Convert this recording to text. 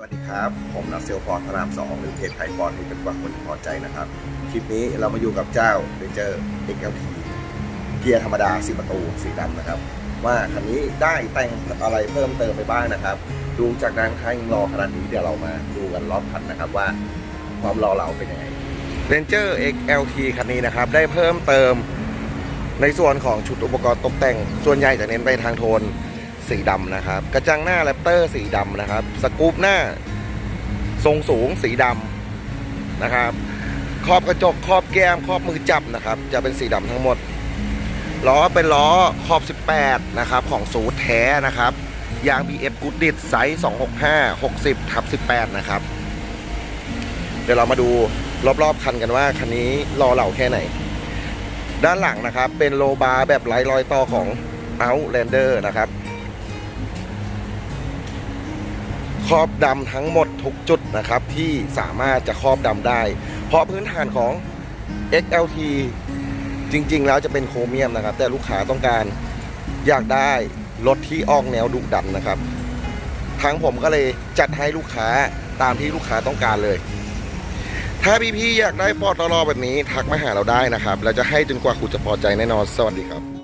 สวัสดีครับ ผมนักเซลฟอร์ดพระรามสองหรือเพจไทยฟอร์ดที่เป็นกว่าคนพอใจนะครับ คลิปนี้เรามาอยู่กับเจ้าเรนเจอร์ XLT เกียร์ธรรมดาสีประตูสีดำนะครับ ว่าคันนี้ได้แต่งอะไรเพิ่มเติมไปบ้างนะครับ ดูจากด้านข้างยังรอขนาดนี้เดี๋ยวเรามาดูกันรอบคันนะครับว่าความรอเราเป็นยังไง Ranger XLT คันนี้นะครับ ได้เพิ่มเติมในส่วนของชุดอุปกรณ์ตกแต่งส่วนใหญ่จะเน้นไปทางโทน สีดำนะครับ กระจังหน้าแรปเตอร์สีดำนะครับ สกูปหน้า ทรงสูงสีดำนะครับครอบกระจกครอบแก้มครอบมือจับนะครับ จะเป็นสีดำทั้งหมดล้อเป็นล้อขอบ 18 นะครับ ของสูตรแท้นะครับ ยาง BF g o o d i t ไซส์ 265 60ทับ18 นะครับ เดี๋ยวเรามาดูรอบๆ คันกันว่า คันนี้รอเหล่าแค่ไหน ด้านหลังนะครับ เป็นโลบาร์แบบไร้รอยต่อของ Outlander นะครับ ครอบดำทั้งหมดทุกจุดนะครับ ที่สามารถจะครอบดำได้ เพราะพื้นฐานของ XLT จริง ๆ แล้วจะเป็นโครเมียมนะครับ แต่ลูกค้าต้องการอยากได้รถที่ออกแนวดุดันนะครับทางผมก็เลยจัดให้ลูกค้าตามที่ลูกค้าต้องการเลย ถ้าพี่ๆอยากได้ฟอร์ดรอๆแบบนี้ทักมาหาเราได้นะครับ เราจะให้จนกว่าคุณจะพอใจแน่นอน สวัสดีครับ